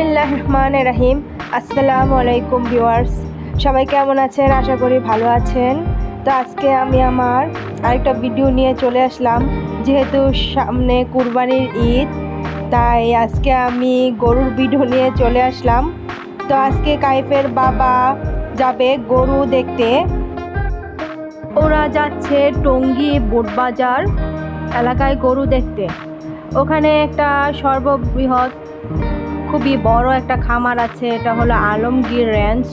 বিসমিল্লাহ রহমান রাহিম। আসসালামু আলাইকুম ভিওয়ার্স সবাই কেমন আছেন? আশা করি ভালো আছেন। তো আজকে আমি আমার আরেকটা ভিডিও নিয়ে চলে আসলাম। যেহেতু সামনে কুরবানির ঈদ, তাই আজকে আমি গরুর ভিডিও নিয়ে চলে আসলাম। তো আজকে কাইফের বাবা যাবে গরু দেখতে। ওরা যাচ্ছে টঙ্গী বোটবাজার এলাকায় গরু দেখতে। ওখানে একটা সর্ববৃহৎ খুবই বড় একটা খামার আছে, এটা হলো আলমগীর রেঞ্জ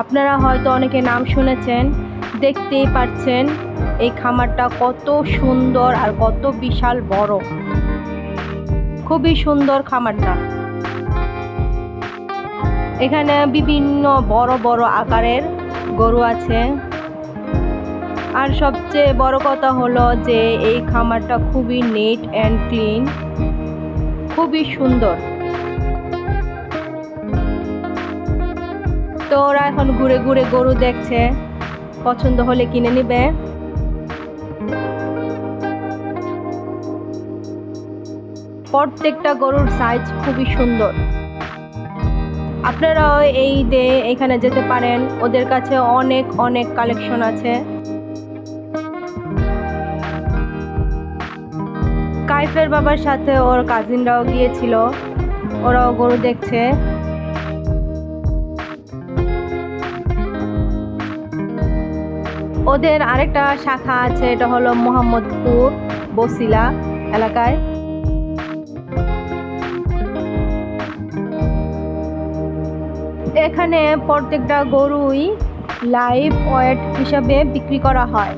আপনারা হয়তো অনেকে নাম শুনেছেন, দেখতেই পাচ্ছেন এই খামারটা কত সুন্দর আর কত বিশাল বড়। খুবই সুন্দর খামারটা। এখানে বিভিন্ন বড় বড় আকারের গরু আছে। আর সবচেয়ে বড় কথা হলো যে এই খামারটা খুবই নেট অ্যান্ড ক্লিন খুবই সুন্দর। তো ওরা এখন ঘুরে ঘুরে গরু দেখছে, পছন্দ হলে কিনে নিবে। প্রত্যেকটা গরুর সাইজ খুবই সুন্দর। আপনারাও এই দে এখানে যেতে পারেন, ওদের কাছে অনেক অনেক কালেকশন আছে। কাইফের বাবার সাথে ওর কাজিনরাও গিয়েছিল, ওরাও গরু দেখছে। ওদের আরেকটা শাখা আছে, এটা হলো মোহাম্মদপুর বসিলা এলাকায়। এখানে প্রত্যেকটা গরুই লাইভ ওয়েট হিসাবে বিক্রি করা হয়।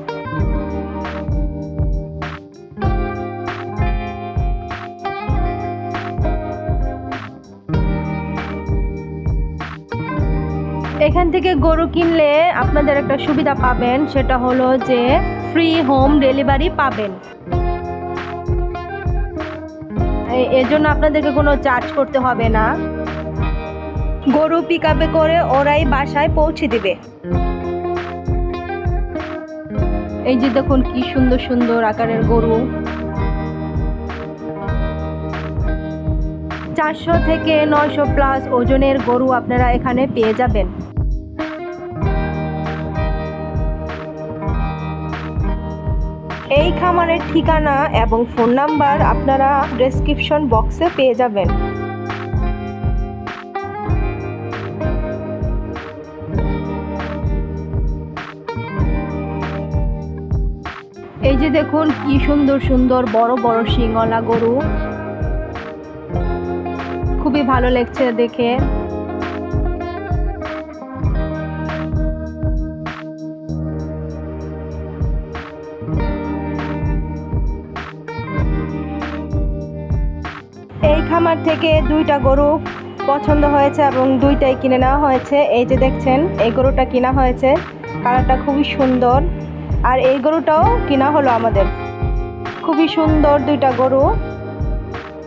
এখান থেকে গরু কিনলে আপনাদের একটা সুবিধা পাবেন, সেটা হলো যে ফ্রি হোম ডেলিভারি পাবেন। এর জন্য আপনাদেরকে কোনো চার্জ করতে হবে না। গরু পিক করে ওরাই বাসায় পৌঁছে দিবে। এই যে দেখুন কি সুন্দর সুন্দর আকারের গরু। চারশো থেকে নয়শো প্লাস ওজনের গরু আপনারা এখানে পেয়ে যাবেন। এই খামারের ঠিকানা এবং ফোন নাম্বার আপনারা ডেসক্রিপশন বক্সে পেয়ে যাবেন। এই যে দেখুন, কি সুন্দর সুন্দর, বড় বড় শিঙলা গরু। খুবই ভালো লাগছে দেখে। খামার থেকে দুইটা গরু পছন্দ হয়েছে এবং দুইটাই কিনে নেওয়া হয়েছে। এই যে দেখছেন, এই গরুটা কিনা হয়েছে। কালারটা খুবই সুন্দর। আর এই গরুটাও কিনা হলো আমাদের। খুবই সুন্দর দুইটা গরু।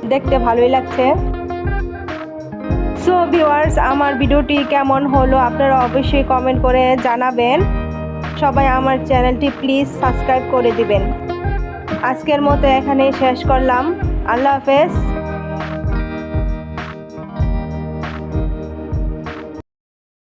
দেখতে ভালোই লাগছে। সো ভিওয়ার্স আমার ভিডিওটি কেমন হলো আপনারা অবশ্যই কমেন্ট করে জানাবেন। সবাই আমার চ্যানেলটি প্লিজ সাবস্ক্রাইব করে দিবেন। আজকের মতো এখানেই শেষ করলাম। আল্লাহ হাফেজ।